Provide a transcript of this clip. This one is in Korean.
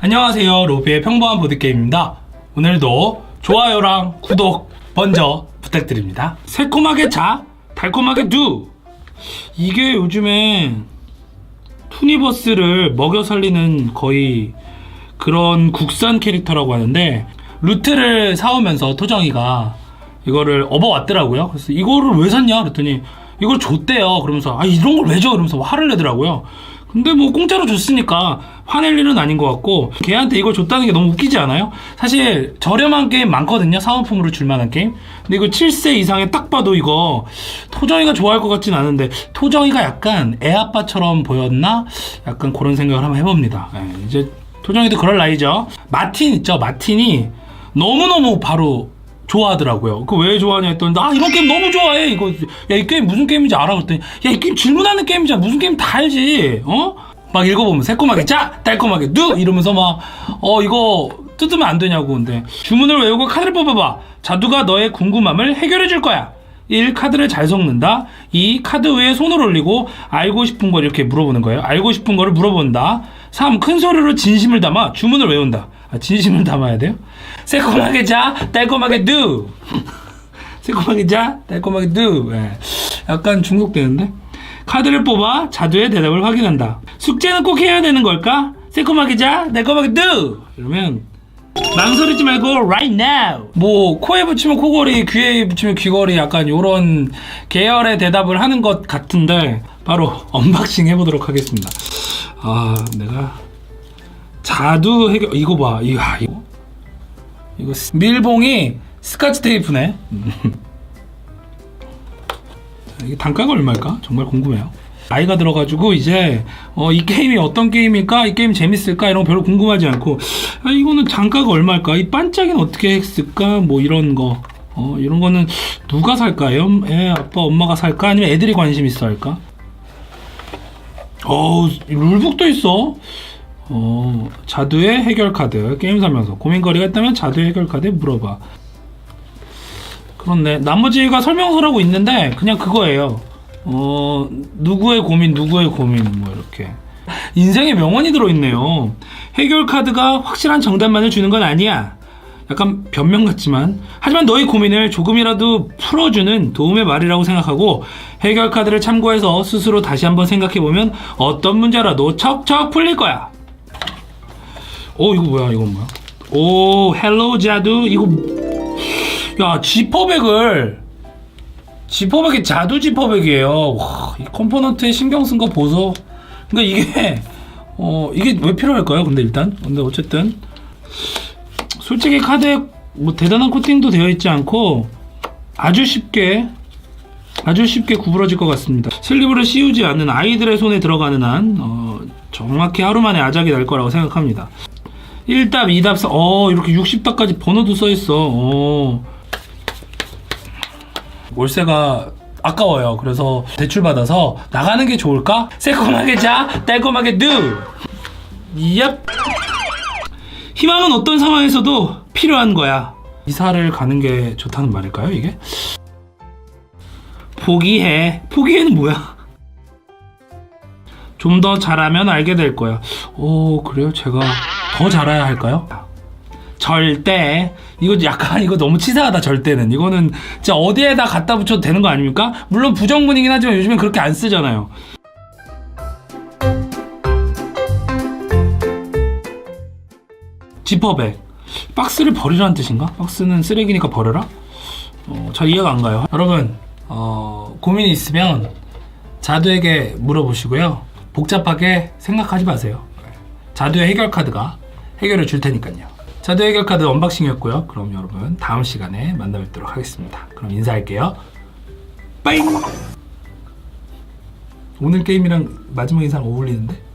안녕하세요. 로비의 평범한 보드게임입니다. 오늘도 좋아요랑 구독 먼저 부탁드립니다. 새콤하게 자 달콤하게 두. 이게 요즘에 투니버스를 먹여 살리는 거의 그런 국산 캐릭터라고 하는데 루트를 사오면서 토정이가 이거를 업어왔더라고요. 그래서 이거를 왜 샀냐? 그랬더니 이걸 줬대요. 그러면서 아 이런 걸 왜 줘? 이러면서 화를 내더라고요. 근데 뭐 공짜로 줬으니까 화낼 일은 아닌 것 같고 걔한테 이걸 줬다는 게 너무 웃기지 않아요? 사실 저렴한 게임 많거든요. 사은품으로 줄 만한 게임. 근데 이거 7세 이상에 딱 봐도 이거 토정이가 좋아할 것 같진 않은데 토정이가 약간 애아빠처럼 보였나? 약간 그런 생각을 한번 해봅니다. 예, 이제 토정이도 그럴 나이죠. 마틴 있죠? 마틴이 너무너무 바로 좋아하더라고요. 그 왜 좋아하냐 했더니 아 이런 게임 너무 좋아해. 이거 야 이 게임 무슨 게임인지 알아 그랬더니 야 이 게임 질문하는 게임이잖아. 무슨 게임 다 알지. 어? 막 읽어보면 새콤하게 짜 달콤하게 누 이러면서 막 어 이거 뜯으면 안 되냐고 근데 주문을 외우고 카드를 뽑아봐. 자두가 너의 궁금함을 해결해 줄 거야. 1. 카드를 잘 섞는다. 2. 카드 위에 손을 올리고 알고 싶은 걸 이렇게 물어보는 거예요. 알고 싶은 거를 물어본다. 3. 큰 소리로 진심을 담아 주문을 외운다. 아, 진심을 담아야 돼요? 새콤하게 자, 달콤하게 do. 새콤하게 자, 달콤하게 do. 예. 약간 중독되는데? 카드를 뽑아 자두의 대답을 확인한다. 숙제는 꼭 해야 되는 걸까? 새콤하게 자, 달콤하게 do. 이러면 망설이지 말고 right now. 뭐 코에 붙이면 코걸이, 귀에 붙이면 귀걸이 약간 요런 계열의 대답을 하는 것 같은데 바로 언박싱 해보도록 하겠습니다. 아, 내가 자두 해결 이거 봐. 이거 아, 이거 이거 스- 밀봉이 스카치 테이프네. 이게 단가가 얼마일까? 정말 궁금해요. 나이가 들어가지고 이제 어, 이 게임이 어떤 게임일까? 이 게임 재밌을까? 이런 거 별로 궁금하지 않고 아, 이거는 단가가 얼마일까? 이 반짝이는 어떻게 했을까? 뭐 이런 거 어, 이런 거는 누가 살까요? 애, 아빠, 엄마가 살까? 아니면 애들이 관심 있어 할까? 어우, 룰북도 있어. 어, 자두의 해결 카드. 게임 사면서 고민거리가 있다면 자두의 해결 카드에 물어봐. 그렇네. 나머지가 설명서라고 있는데 그냥 그거예요. 어, 누구의 고민, 누구의 고민 뭐 이렇게. 인생의 명언이 들어있네요. 해결 카드가 확실한 정답만을 주는 건 아니야. 약간 변명 같지만 하지만 너의 고민을 조금이라도 풀어주는 도움의 말이라고 생각하고 해결 카드를 참고해서 스스로 다시 한번 생각해보면 어떤 문제라도 척척 풀릴 거야. 오 이거 뭐야 이건 뭐야? 오 헬로 자두 이거 야 지퍼백을 지퍼백이 자두 지퍼백이에요. 와, 이 컴포넌트에 신경 쓴 거 보소. 그러니까 이게 어 이게 왜 필요할까요? 근데 일단 근데 어쨌든 솔직히 카드에 뭐 대단한 코팅도 되어 있지 않고 아주 쉽게 아주 쉽게 구부러질 것 같습니다. 슬리브를 씌우지 않는 아이들의 손에 들어가는 한 어, 정확히 하루 만에 아작이 날 거라고 생각합니다. 1답, 2답, 4, 어, 이렇게 60답까지 번호도 써 있어. 어. 월세가 아까워요. 그래서 대출 받아서 나가는 게 좋을까? 새콤하게 자, 달콤하게 do. 얍. 희망은 어떤 상황에서도 필요한 거야. 이사를 가는 게 좋다는 말일까요, 이게? 포기해. 포기해는 뭐야? 좀 더 잘하면 알게 될 거야. 오, 그래요? 제가 더 잘해야 할까요? 절대. 이거 약간, 이거 너무 치사하다, 절대는. 이거는 진짜 어디에다 갖다 붙여도 되는 거 아닙니까? 물론 부정문이긴 하지만 요즘엔 그렇게 안 쓰잖아요. 지퍼백. 박스를 버리라는 뜻인가? 박스는 쓰레기니까 버려라? 어, 잘 이해가 안 가요. 여러분, 어, 고민이 있으면 자두에게 물어보시고요. 복잡하게 생각하지 마세요. 자두의 해결 카드가 해결해 줄 테니까요. 자두 해결 카드 언박싱이었고요. 그럼 여러분 다음 시간에 만나 뵙도록 하겠습니다. 그럼 인사할게요. 빠잉! 오늘 게임이랑 마지막 인사랑 어울리는데?